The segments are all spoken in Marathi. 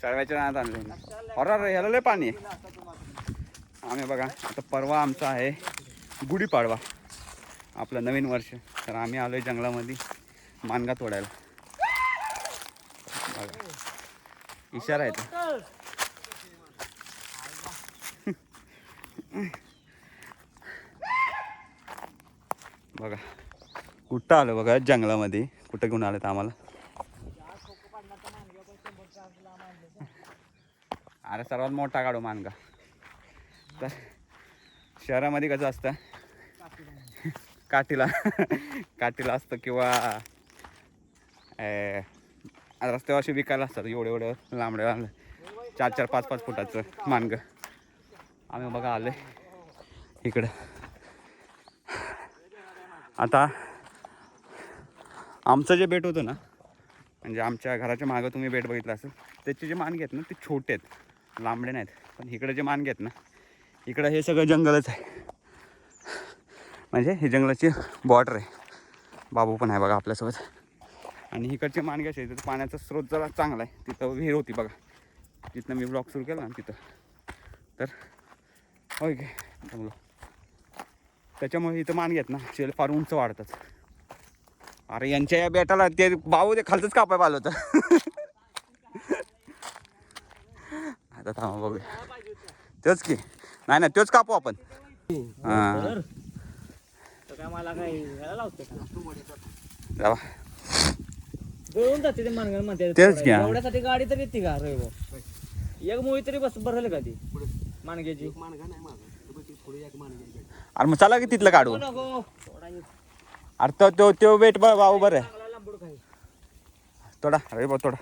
सर्वाच्या नादात आणले. अरे अरे ह्याला लय पाणी आहे. आम्ही बघा आता परवा आमचा आहे गुढीपाडवा. आपलं नवीन वर्ष. तर आम्ही आलोय जंगलामध्ये मानगा तोडायला. बघा. इशारा आहे तो. बघा कुठं आलो बघा जंगलामध्ये? कुठं घेऊन आलं तर आम्हाला? अरे सर्वात मोठा काढू मानगा. तर शहरामध्ये कसं असतं? काठीला. काठीला असतं किंवा रस्त्यावर असे विकायला असतात. एवढं एवढं लांबडं लांब चार चार पाच पाच फुटाचं मानगं. आम्ही बघा आले इकडं. आता आमचं जे बेट होतं ना म्हणजे आमच्या घराच्या मागं तुम्ही बेट बघितलं असेल त्याचे जे मानगे आहेत ना ते छोटे आहेत. लांबडे नाहीत. पण इकडे जे मानगे आहेत ना इकडं हे सगळं जंगलच आहे. म्हणजे हे जंगलाची बॉर्डर आहे. बाबू पण आहे बघा आपल्यासोबत. आणि इकडचे मानगे असे तिथं पाण्याचा स्रोत जरा चांगला आहे. तिथं विहीर होती बघा. तिथनं मी ब्लॉग सुरू केला ना तिथं. तर होय काय त्याच्यामुळे इथं मानगे आहेत ना शेल फार उंच वाढतात. अरे यांच्या या बेटाला ते बाबू ते खालचंच कापाय पाहिलं होतं आता थांबा बघूया तेच की. नाही नाही तोच कापू आपण. हां. तर काय मला काय ह्याला लावते का जावा. गळून जाते ते मानगण म्हणते. तेच घ्या. एवढ्यासाठी गाडी तरी येते का रे एक मुळी तरी बस भरले का ती? मानग्याची. अरे मग चला की तिथलं काढू नको थोडा अरे तो तो तो बेट बा बाबू बरं आहे. चांगला लांबूड खाई तोडा अरे बा तोडा.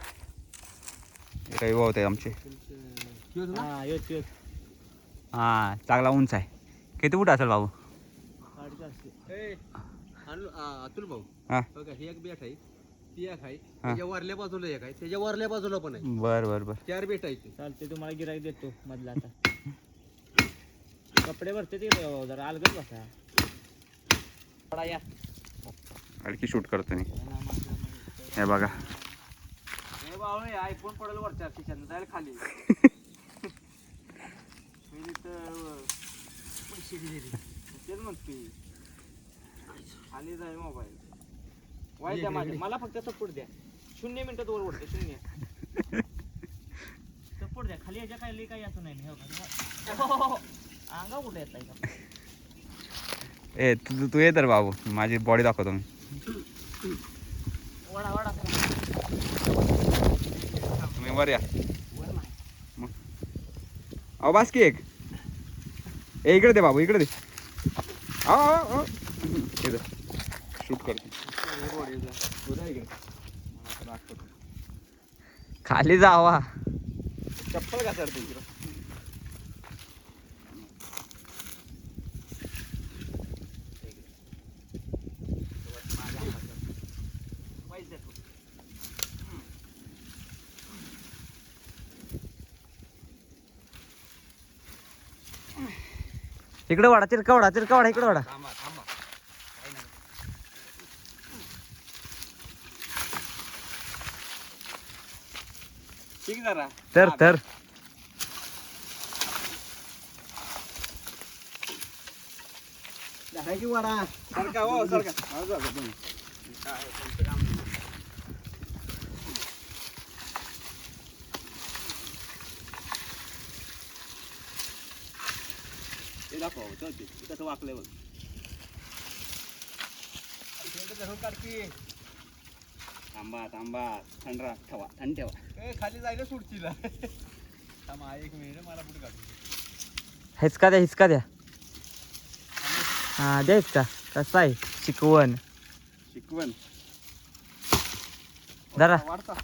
काही होत आहे आमचे. हा योच योच हां चांगला उंच आहे. किती फूट असेल चालते अतुल भाऊ. हां. बघा ही एक बेट आहे ती एक आहे त्याच्या वरल्या बाजूला एक आहे त्याच्या वरल्या बाजूला पण आहे. बर बर बर. चार बेट आहे ते. चालते तुम्हाला गिराईक देतो मधला आता. कपडे भरते ते जरा अलगच बसा. थोडा या. आणखी शूट करतो मी. हे बघा. हे बावळे आयफोन पडेल वरच्या खिशात खाली. पैसे तेच जाईल मोबाईल. वाईट द्या माझे. मला फक्त सपोर्ट द्या. शून्य मिनिटात वर उडते शून्य. सपोर्ट द्या. खाली याच्या खाली काही असं नाही. हे बघा. अंगा कुठे येत का ए तू तू ये तर बाबू. माझी बॉडी दाखवतो मी. वडा वडा. तुम्ही वर या. मग. अहो बास की एक ए इकडे दे बाबू इकडे दे. शूट करतो खाली जावा. चप्पल का सर तुझी इकडे वाडा चिरका वाडा चिरका वाडा इकडे वाडा तर तर. वाडा हा, जा, जा, तुम्ही. काय, तुमचं काम नाही. ते दाखव चल कसं वाकलंय बघ. थांबा थांबा. थंड राहा ठेवा थंड ठेवा. खाली जायला सुटतील थांबा एक मिनिट मला पुढे काढू हिचका द्या हिचका द्या. हा द्या हिचका कसा आहे? शिकवण शिकवण जरा वाढता.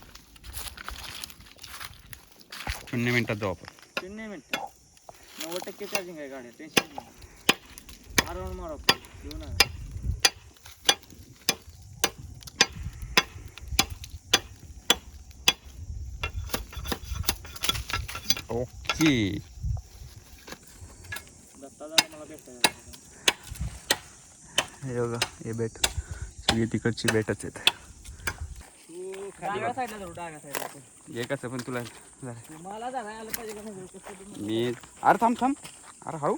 शून्य मिनिटात जाऊ आपण. नव्वद टक्के चार्जिंग आहे गाडी टेन्शन नाही. मारून मारो घेऊ ना ओके. हे बघा हे बेट सगळी तिकडची बेटच आहेत. कसं पण तुला जरा मला जागा आलं पाहिजे का नाही कसं ते- मी अरे थांब थांब. अरे हळू.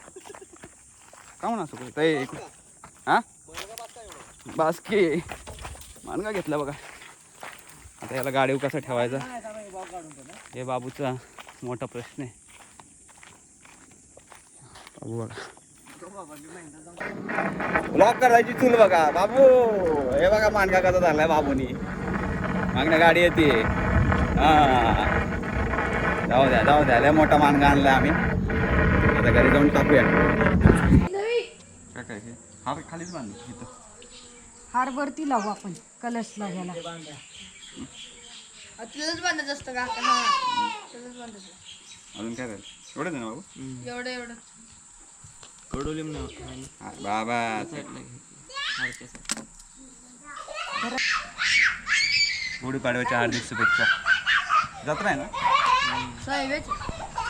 का म्हणा असं करत इकडे. हा? बास की मानगा घेतला बघा. आता याला गाडीव कसं ठेवायचा. हे बाबूचा मोठा प्रश्न आहे. बाबू बघा. तो ब्लॉक करायची चूल बघा. बाबू हे बघा मानगा कसा झालाय बाबूनी. मागण्या गाडी येते. हा. जाऊ द्या जाऊ द्या लय मोठा मानगा आणलाय आम्ही. आता घरी जाऊन टाकूया काय काय हे? हा रे, खालीच बांधली इथं. हार वरती लावू आपण कलशला घ्यायला तुझंच बांधायचं असतं का? हा तुझंच बांधायचं. अजून काय झालं? एवढंच आहे ना बाबू? एवढं एवढं. कडोलीम नाही हा, बाबा. गुढीपाडव्याच्या हार्दिक शुभेच्छा. जत्रा आहे ना? साहेबाच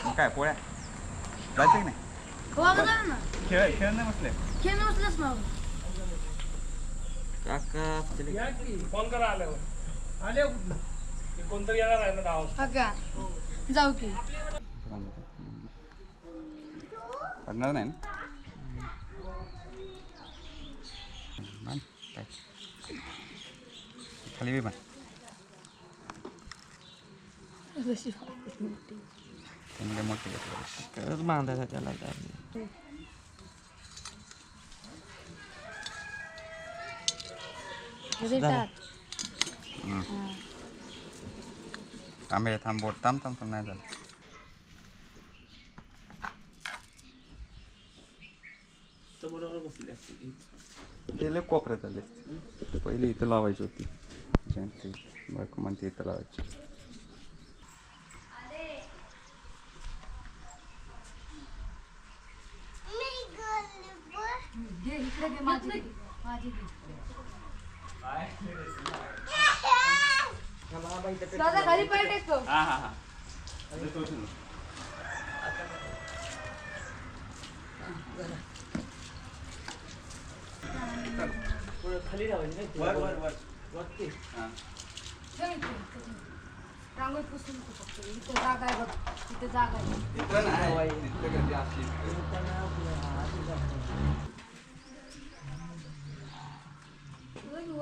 मग काय पोळ्या जायचं की नाही हो अगं जा ना खेळ खेळ नाही बसले खेळ ना काका त्याला- हा का? जाऊ की. पडणार नाही ना? बांध, काय. खाली बी बांध. त्यांना काय मोठं तरच बांधायचा त्याला काय. थांब थांब बोट थांब थांब थांब नाही झालं तो कोपऱ्यात आले पहिले इथं लावायची होती जयंती बायको म्हणते इथं लावायची दादा खाली पाय टेकतो हा हा हा. खाली राहायचं वर वर वर. वरती. हा. रांगोळी पुसून. इथे जागा आहे बघ. इथे जागा आहे.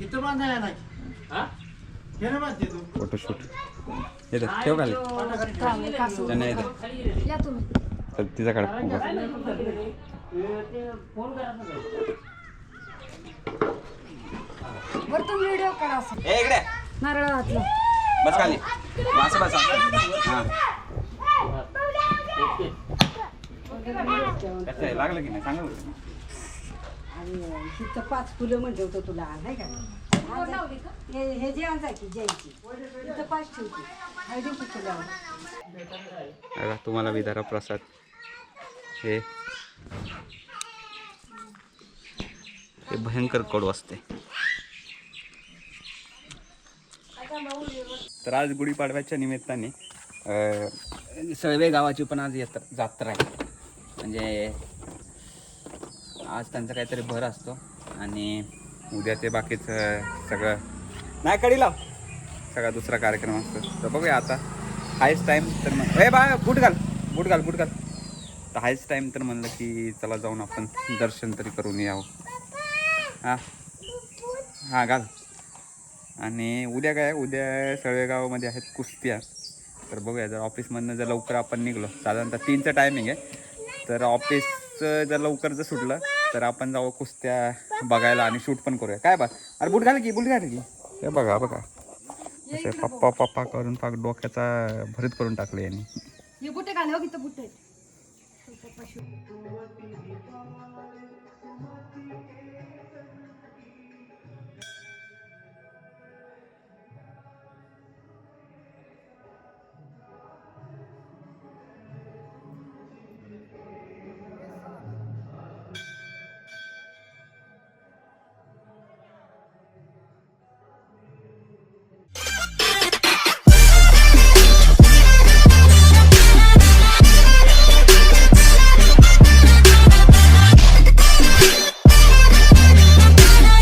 इथं बांधायला नाही. हा? हे ना बांधते तू. फोटोशूट. येतं ठेव खाली. चालेल, कासू. त्यांना येतं या तुम्ही. तर वरतून व्हिडिओ करा असं. ए इकडे. नारळ घातलं बस खाली. बस. हां. कसं आहे? लागलं की नाही? सांगा बरं. आणि हिचं पाच फुलं म्हणजे होतं तुला नाही का? हे हे जे आणजायची जयची इथं पाच ठेवते. हळदी बघा तुम्हाला विधारा प्रसाद. हे हे भयंकर कडू असते तर आज गुढीपाडव्याच्या निमित्ताने सळवे गावाची पण आज यात्रा जात्रा आहे. म्हणजे आज त्यांचा काहीतरी भर असतो. आणि उद्या ते बाकीचं सगळं नाही कडी लाव. सगळा दुसरा कार्यक्रम असतो. तर बघूया आता. हायच टाईम तर मग हे बा बूट घाल. बूट घाल बूट घाल. तर हायच टाईम तर म्हणलं की चला जाऊन आपण दर्शन तरी करून यावं हां. हां घाल. आणि उद्या काय? उद्या सळवेगावमध्ये आहेत कुस्त्या. तर बघूया जर ऑफिसमधनं जर लवकर आपण निघलो. साधारणतः तीनचं टायमिंग आहे. तर ऑफिसचं जर लवकर जर सुटलं तर आपण जाऊ कुस्त्या बघायला आणि शूट पण करूया. काय बा अरे बूट घाल की बूट घाल की. हे बघा बघा. असे पप्पा पप्पा करून पाक डोक्याचा भरीत करून टाकले यांनी. बुटे